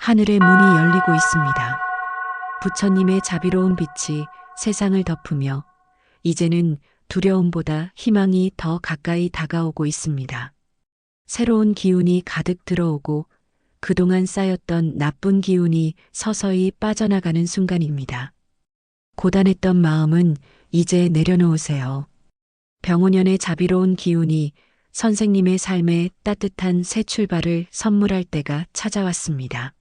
하늘의 문이 열리고 있습니다. 부처님의 자비로운 빛이 세상을 덮으며 이제는 두려움보다 희망이 더 가까이 다가오고 있습니다. 새로운 기운이 가득 들어오고 그동안 쌓였던 나쁜 기운이 서서히 빠져나가는 순간입니다. 고단했던 마음은 이제 내려놓으세요. 병원연의 자비로운 기운이 선생님의 삶에 따뜻한 새 출발을 선물할 때가 찾아왔습니다.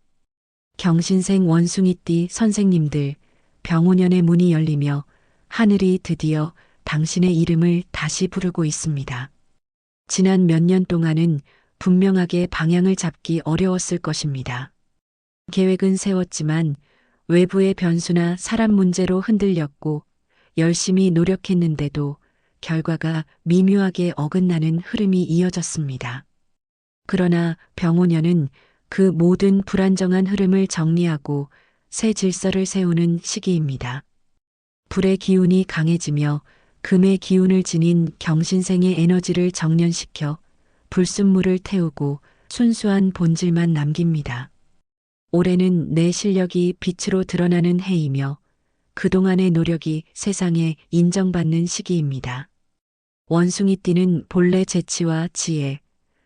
경신생 원숭이띠 선생님들, 병원연의 문이 열리며 하늘이 드디어 당신의 이름을 다시 부르고 있습니다. 지난 몇 년 동안은 분명하게 방향을 잡기 어려웠을 것입니다. 계획은 세웠지만 외부의 변수나 사람 문제로 흔들렸고 열심히 노력했는데도 결과가 미묘하게 어긋나는 흐름이 이어졌습니다. 그러나 병호년은 그 모든 불안정한 흐름을 정리하고 새 질서를 세우는 시기입니다. 불의 기운이 강해지며 금의 기운을 지닌 경신생의 에너지를 정련시켜 불순물을 태우고 순수한 본질만 남깁니다. 올해는 내 실력이 빛으로 드러나는 해이며 그동안의 노력이 세상에 인정받는 시기입니다. 원숭이 띠는 본래 재치와 지혜,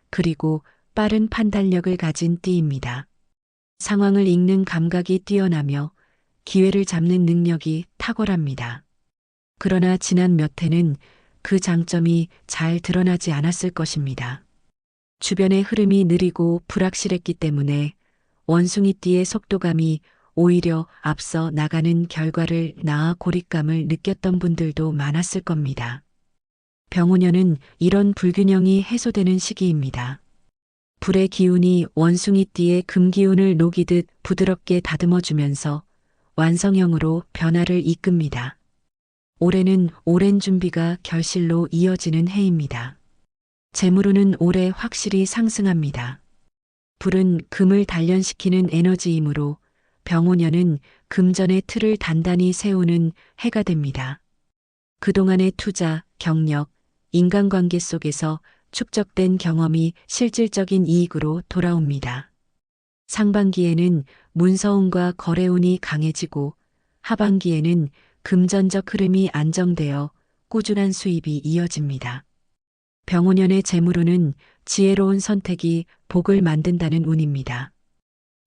그리고 빠른 판단력을 가진 띠입니다. 상황을 읽는 감각이 뛰어나며 기회를 잡는 능력이 탁월합니다. 그러나 지난 몇 해는 그 장점이 잘 드러나지 않았을 것입니다. 주변의 흐름이 느리고 불확실했기 때문에 원숭이띠의 속도감이 오히려 앞서 나가는 결과를 낳아 고립감을 느꼈던 분들도 많았을 겁니다. 병우년은 이런 불균형이 해소되는 시기입니다. 불의 기운이 원숭이띠의 금기운을 녹이듯 부드럽게 다듬어주면서 완성형으로 변화를 이끕니다. 올해는 오랜 준비가 결실로 이어지는 해입니다. 재물운은 올해 확실히 상승합니다. 불은 금을 단련시키는 에너지이므로 병오년은 금전의 틀을 단단히 세우는 해가 됩니다. 그동안의 투자, 경력, 인간관계 속에서 축적된 경험이 실질적인 이익으로 돌아옵니다. 상반기에는 문서운과 거래운이 강해지고 하반기에는 금전적 흐름이 안정되어 꾸준한 수입이 이어집니다. 병오년의 재물운은 지혜로운 선택이 복을 만든다는 운입니다.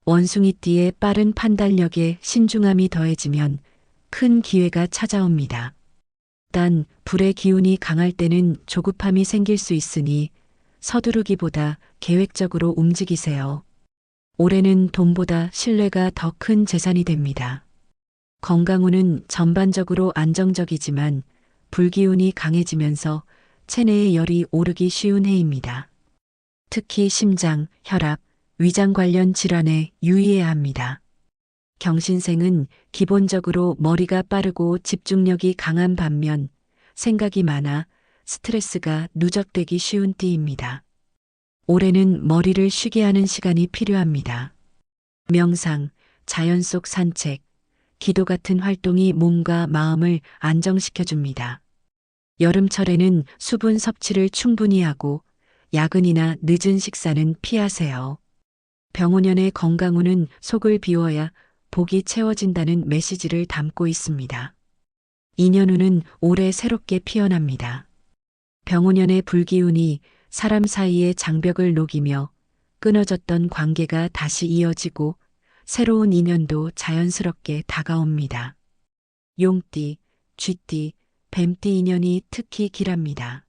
원숭이띠의 빠른 판단력에 신중함이 더해지면 큰 기회가 찾아옵니다. 단 불의 기운이 강할 때는 조급함이 생길 수 있으니 서두르기보다 계획적으로 움직이세요. 올해는 돈보다 신뢰가 더 큰 재산이 됩니다. 건강운은 전반적으로 안정적이지만 불기운이 강해지면서 체내의 열이 오르기 쉬운 해입니다. 특히 심장, 혈압, 위장 관련 질환에 유의해야 합니다. 경신생은 기본적으로 머리가 빠르고 집중력이 강한 반면 생각이 많아 스트레스가 누적되기 쉬운 띠입니다. 올해는 머리를 쉬게 하는 시간이 필요합니다. 명상, 자연 속 산책, 기도 같은 활동이 몸과 마음을 안정시켜줍니다. 여름철에는 수분 섭취를 충분히 하고 야근이나 늦은 식사는 피하세요. 병오년의 건강운은 속을 비워야 복이 채워진다는 메시지를 담고 있습니다. 인연운은 올해 새롭게 피어납니다. 병오년의 불기운이 사람 사이의 장벽을 녹이며 끊어졌던 관계가 다시 이어지고 새로운 인연도 자연스럽게 다가옵니다. 용띠, 쥐띠, 뱀띠 인연이 특히 길합니다.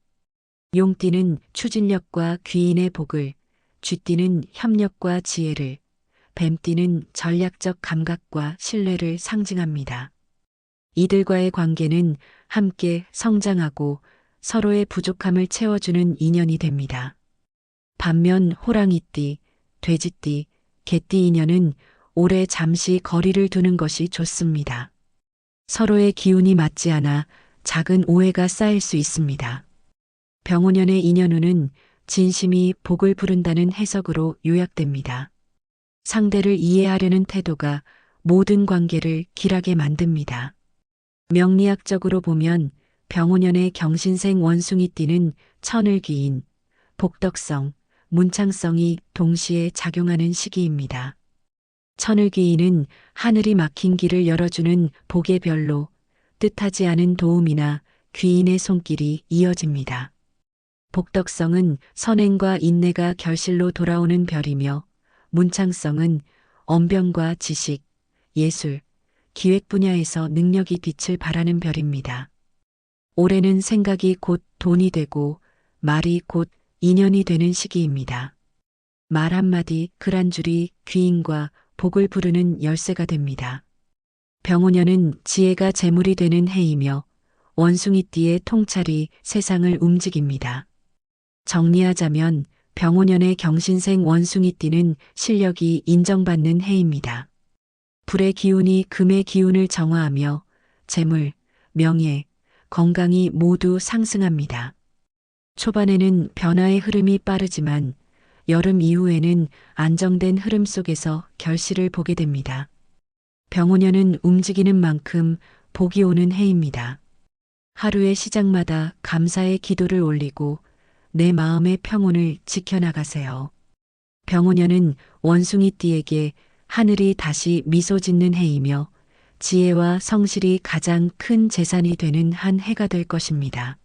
용띠는 추진력과 귀인의 복을, 쥐띠는 협력과 지혜를, 뱀띠는 전략적 감각과 신뢰를 상징합니다. 이들과의 관계는 함께 성장하고 서로의 부족함을 채워주는 인연이 됩니다. 반면 호랑이띠, 돼지띠, 개띠 인연은 올해 잠시 거리를 두는 것이 좋습니다. 서로의 기운이 맞지 않아 작은 오해가 쌓일 수 있습니다. 병오년의 인연운은 진심이 복을 부른다는 해석으로 요약됩니다. 상대를 이해하려는 태도가 모든 관계를 길하게 만듭니다. 명리학적으로 보면 병오년의 경신생 원숭이띠는 천을귀인, 복덕성, 문창성이 동시에 작용하는 시기입니다. 천을귀인은 하늘이 막힌 길을 열어주는 복의 별로 뜻하지 않은 도움이나 귀인의 손길이 이어집니다. 복덕성은 선행과 인내가 결실로 돌아오는 별이며 문창성은 언변과 지식, 예술, 기획 분야에서 능력이 빛을 발하는 별입니다. 올해는 생각이 곧 돈이 되고 말이 곧 인연이 되는 시기입니다. 말 한마디, 글 한 줄이 귀인과 복을 부르는 열쇠가 됩니다. 병오년은 지혜가 재물이 되는 해이며 원숭이띠의 통찰이 세상을 움직입니다. 정리하자면 병오년의 경신생 원숭이띠는 실력이 인정받는 해입니다. 불의 기운이 금의 기운을 정화하며 재물, 명예, 건강이 모두 상승합니다. 초반에는 변화의 흐름이 빠르지만 여름 이후에는 안정된 흐름 속에서 결실을 보게 됩니다. 병오년은 움직이는 만큼 복이 오는 해입니다. 하루의 시작마다 감사의 기도를 올리고 내 마음의 평온을 지켜나가세요. 병오년은 원숭이띠에게 하늘이 다시 미소 짓는 해이며 지혜와 성실이 가장 큰 재산이 되는 한 해가 될 것입니다.